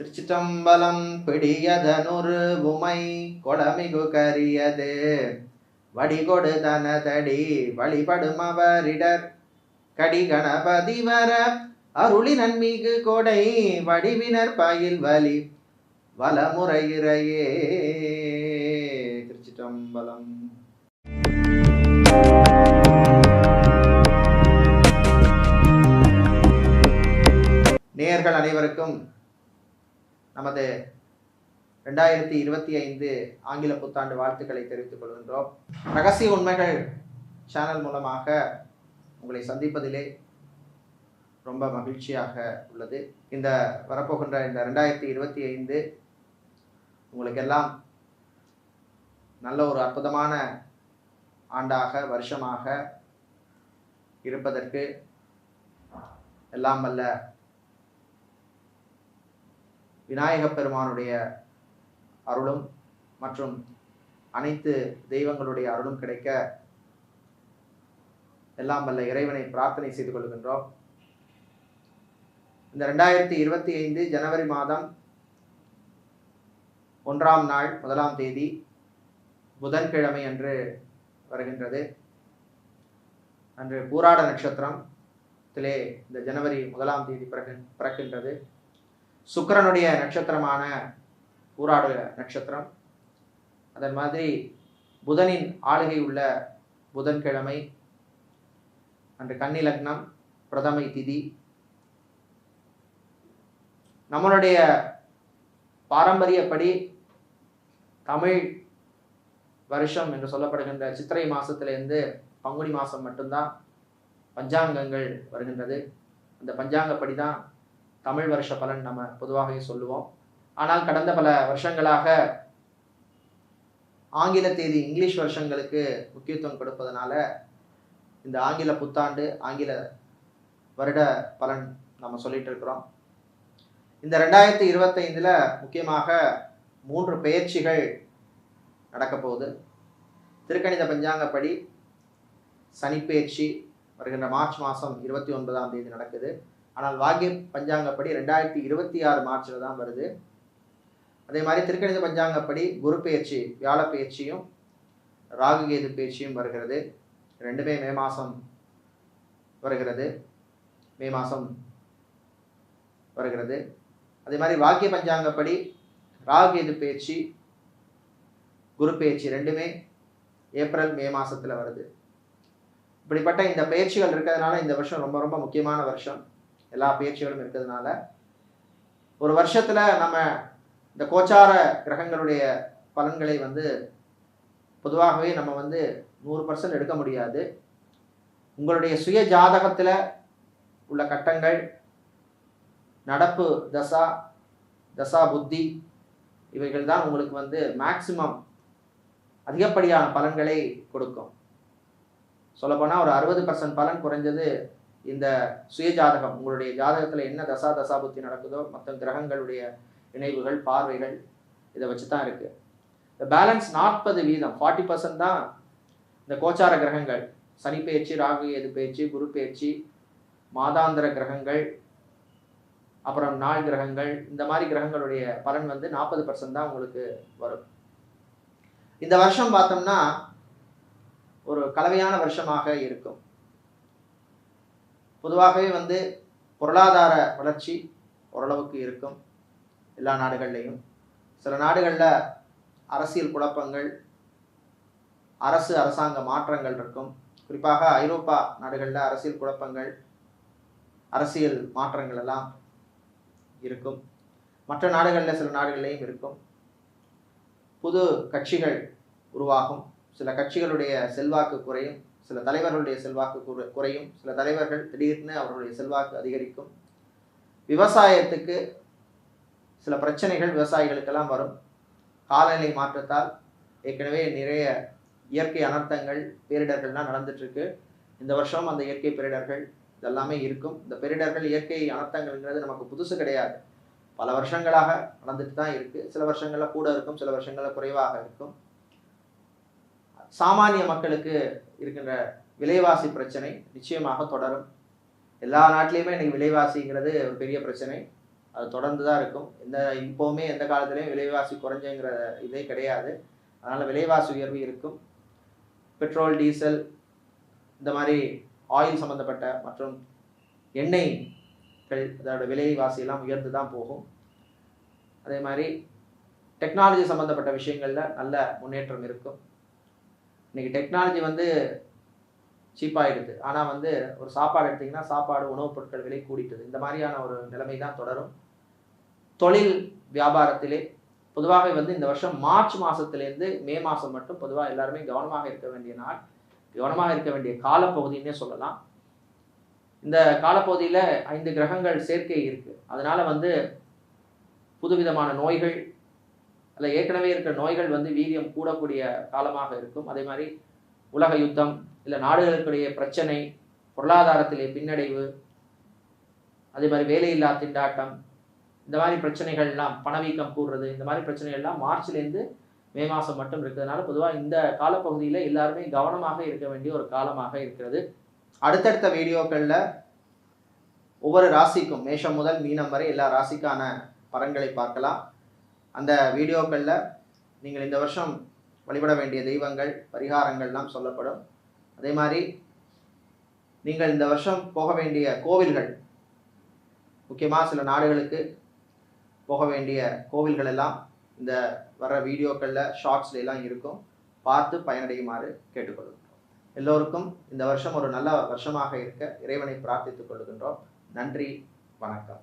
திருச்சிற்றம்பலம் பிடியதனுரு உமை கொடமிகு கரியது. வடிகொடு தனதடி வழிபடுமவரிடர் கடி கணபதி வர அருளி நன்மிகு கொடை வடிவினர் பயில் வலி வலமுறையிறையே திருச்சிற்றம்பலம். நேர்கள் அனைவருக்கும் நமது ரெண்டாயிரத்தி இருபத்தி ஐந்து ஆங்கில புத்தாண்டு வாழ்த்துக்களை தெரிவித்துக் கொள்கின்றோம். ரகசிய உண்மைகள் சேனல் மூலமாக உங்களை சந்திப்பதிலே ரொம்ப மகிழ்ச்சியாக உள்ளது. இந்த வரப்போகின்ற இந்த ரெண்டாயிரத்தி இருபத்தி ஐந்து உங்களுக்கெல்லாம் நல்ல ஒரு அற்புதமான ஆண்டாக வருஷமாக இருப்பதற்கு எல்லாம் வல்ல விநாயகப் பெருமானுடைய அருளும் மற்றும் அனைத்து தெய்வங்களுடைய அருளும் கிடைக்க எல்லாம் வல்ல இறைவனை பிரார்த்தனை செய்து கொள்கின்றோம். இந்த ரெண்டாயிரத்தி இருபத்தி ஐந்து ஜனவரி மாதம் ஒன்றாம் நாள் முதலாம் தேதி புதன்கிழமை அன்று வருகின்றது. அன்று பூராட நட்சத்திரம் திலே இந்த ஜனவரி முதலாம் தேதி பிறகு பிறக்கின்றது. சுக்கிரனுடைய நட்சத்திரமான ஊராடுகிற நட்சத்திரம். அதன் மாதிரி புதனின் ஆளுகை உள்ள புதன்கிழமை அன்று கன்னி லக்னம் பிரதமை திதி. நம்மளுடைய பாரம்பரியப்படி தமிழ் வருஷம் என்று சொல்லப்படுகின்ற சித்திரை மாசத்திலிருந்து பங்குனி மாதம் மட்டும்தான் பஞ்சாங்கங்கள் வருகின்றது. அந்த பஞ்சாங்கப்படி தான் தமிழ் வருஷ பலன் நம்ம பொதுவாகவே சொல்லுவோம். ஆனால் கடந்த பல வருஷங்களாக ஆங்கில தேதி இங்கிலீஷ் வருஷங்களுக்கு முக்கியத்துவம் கொடுப்பதனால இந்த ஆங்கில புத்தாண்டு ஆங்கில வருட பலன் நம்ம சொல்லிட்டு இருக்கிறோம். இந்த ரெண்டாயிரத்தி இருபத்தைந்தில் முக்கியமாக மூன்று பெயர்ச்சிகள் நடக்க போகுது. திருக்கணித பஞ்சாங்கப்படி சனிப்பெயர்ச்சி வருகின்ற மார்ச் மாதம் இருபத்தி ஒன்பதாம் தேதி நடக்குது. ஆனால் வாக்கிய பஞ்சாங்கப்படி ரெண்டாயிரத்தி இருபத்தி ஆறு மார்ச்சில் தான் வருது. அதே மாதிரி திருக்கணித பஞ்சாங்கப்படி குரு பயிற்சி வியாழ பயிற்சியும் ராகுகேது பயிற்சியும் வருகிறது. ரெண்டுமே மே மாதம் வருகிறது. மே மாதம் வருகிறது. அதே மாதிரி வாக்கிய பஞ்சாங்கப்படி ராகுகேது பயிற்சி குரு பயிற்சி ரெண்டுமே ஏப்ரல் மே மாதத்தில் வருது. இப்படிப்பட்ட இந்த பயிற்சிகள் இருக்கிறதுனால இந்த வருஷம் ரொம்ப ரொம்ப முக்கியமான வருஷம். எல்லா பயிற்சிகளும் இருக்கிறதுனால ஒரு வருஷத்துல நம்ம இந்த கோச்சார கிரகங்களுடைய பலன்களை வந்து பொதுவாகவே நம்ம வந்து நூறு பர்சன்ட் எடுக்க முடியாது. உங்களுடைய சுய ஜாதகத்தில் உள்ள கட்டங்கள் நடப்பு தசா தசா புத்தி இவைகள் தான் உங்களுக்கு வந்து மேக்சிமம் அதிகப்படியான பலன்களை கொடுக்கும். சொல்லப்போனால் ஒரு அறுபது பர்சன்ட் பலன் குறைஞ்சது இந்த சுயஜாதகம் உங்களுடைய ஜாதகத்தில் என்ன தசா தசாபுத்தி நடக்குதோ மற்ற கிரகங்களுடைய இணைவுகள் பார்வைகள் இதை வச்சு தான் இருக்குது இந்த பேலன்ஸ் நாற்பது வீதம் ஃபார்ட்டி பர்சன்ட் தான் இந்த கோச்சார கிரகங்கள். சனி பயிற்சி ராகு எது பயிற்சி குரு பயிற்சி மாதாந்திர கிரகங்கள் அப்புறம் நாள் கிரகங்கள் இந்த மாதிரி கிரகங்களுடைய பலன் வந்து நாற்பது பர்சன்ட் தான் உங்களுக்கு வரும். இந்த வருஷம் பார்த்தோம்னா ஒரு கலவையான வருஷமாக இருக்கும். பொதுவாகவே வந்து பொருளாதார வளர்ச்சி ஓரளவுக்கு இருக்கும் எல்லா நாடுகள்லையும். சில நாடுகளில் அரசியல் குழப்பங்கள் அரசு அரசாங்க மாற்றங்கள் இருக்கும். குறிப்பாக ஐரோப்பா நாடுகளில் அரசியல் குழப்பங்கள் அரசியல் மாற்றங்கள் எல்லாம் இருக்கும். மற்ற நாடுகளில் சில நாடுகள்லையும் இருக்கும். புது கட்சிகள் உருவாகும். சில கட்சிகளுடைய செல்வாக்கு குறையும். சில தலைவர்களுடைய செல்வாக்கு குறையும். சில தலைவர்கள் திடீர்னு அவர்களுடைய செல்வாக்கு அதிகரிக்கும். விவசாயத்துக்கு சில பிரச்சனைகள் விவசாயிகளுக்கெல்லாம் வரும். காலநிலை மாற்றத்தால் ஏற்கனவே நிறைய இயற்கை அனர்த்தங்கள் பேரிடர்கள்லாம் நடந்துட்டுருக்கு. இந்த வருஷம் அந்த இயற்கை பேரிடர்கள் இதெல்லாமே இருக்கும். இந்த பேரிடர்கள் இயற்கை அனர்த்தங்கள்ங்கிறது நமக்கு புதுசு கிடையாது. பல வருஷங்களாக நடந்துட்டு தான் இருக்குது சில வருஷங்களில் கூட இருக்கும் சில வருஷங்களில் குறைவாக இருக்கும். சாமானிய மக்களுக்கு இருக்கின்ற விலைவாசி பிரச்சனை நிச்சயமாக தொடரும். எல்லா நாட்டிலையுமே இன்னைக்கு விலைவாசிங்கிறது ஒரு பெரிய பிரச்சனை. அது தொடர்ந்து தான் இருக்கும். எந்த இப்போவுமே எந்த காலத்துலேயும் விலைவாசி குறைஞ்சங்கிற இதே கிடையாது. அதனால் விலைவாசி உயர்வு இருக்கும். பெட்ரோல் டீசல் இந்த மாதிரி ஆயில் சம்மந்தப்பட்ட மற்றும் எண்ணெய்கள் அதோட விலைவாசி எல்லாம் உயர்ந்து தான் போகும். அதே மாதிரி டெக்னாலஜி சம்மந்தப்பட்ட விஷயங்களில் நல்ல முன்னேற்றம் இருக்கும். இன்னைக்கு டெக்னாலஜி வந்து சீப்பாகிடுது ஆனால் வந்து ஒரு சாப்பாடு எடுத்திங்கன்னா சாப்பாடு உணவுப் பொருட்கள் விலை கூடிட்டது. இந்த மாதிரியான ஒரு நிலைமை தான் தொடரும். தொழில் வியாபாரத்திலே பொதுவாக வந்து இந்த வருஷம் மார்ச் மாதத்துலேருந்து மே மாதம் மட்டும் பொதுவாக எல்லாருமே கவனமாக இருக்க வேண்டிய நாள் கவனமாக இருக்க வேண்டிய காலப்பகுதின்னே சொல்லலாம். இந்த காலப்பகுதியில் ஐந்து கிரகங்கள் சேர்க்கை இருக்குது அதனால் வந்து புதுவிதமான நோய்கள் அதில் ஏற்கனவே இருக்கிற நோய்கள் வந்து வீரியம் கூடக்கூடிய காலமாக இருக்கும். அதே மாதிரி உலக யுத்தம் இல்லை நாடுகளுக்குடைய பிரச்சனை பொருளாதாரத்திலே பின்னடைவு அதே மாதிரி வேலையில்லா திண்டாட்டம் இந்த மாதிரி பிரச்சனைகள்லாம் பணவீக்கம் கூடுறது இந்த மாதிரி பிரச்சனைகள்லாம் மார்ச்லேருந்து மே மாதம் மட்டும் இருக்கிறதுனால பொதுவாக இந்த காலப்பகுதியில் எல்லாருமே கவனமாக இருக்க வேண்டிய ஒரு காலமாக இருக்கிறது. அடுத்தடுத்த வீடியோக்களில் ஒவ்வொரு ராசிக்கும் மேஷம் முதல் மீனம் வரை எல்லா ராசிக்கான பலன்களை பார்க்கலாம். அந்த வீடியோக்களில் நீங்கள் இந்த வருஷம் வழிபட வேண்டிய தெய்வங்கள் பரிகாரங்கள்லாம் சொல்லப்படும். அதே மாதிரி நீங்கள் இந்த வருஷம் போக வேண்டிய கோவில்கள் முக்கியமாக சில நாடுகளுக்கு போக வேண்டிய கோவில்கள் எல்லாம் இந்த வர வீடியோக்களில் ஷார்ட்ஸ்ல எல்லாம் இருக்கும். பார்த்து பயனடையுமாறு கேட்டுக்கொள்கின்றோம் எல்லோருக்கும் இந்த வருஷம் ஒரு நல்ல வருஷமாக இருக்க இறைவனை பிரார்த்தித்துக் கொள்கின்றோம். நன்றி வணக்கம்.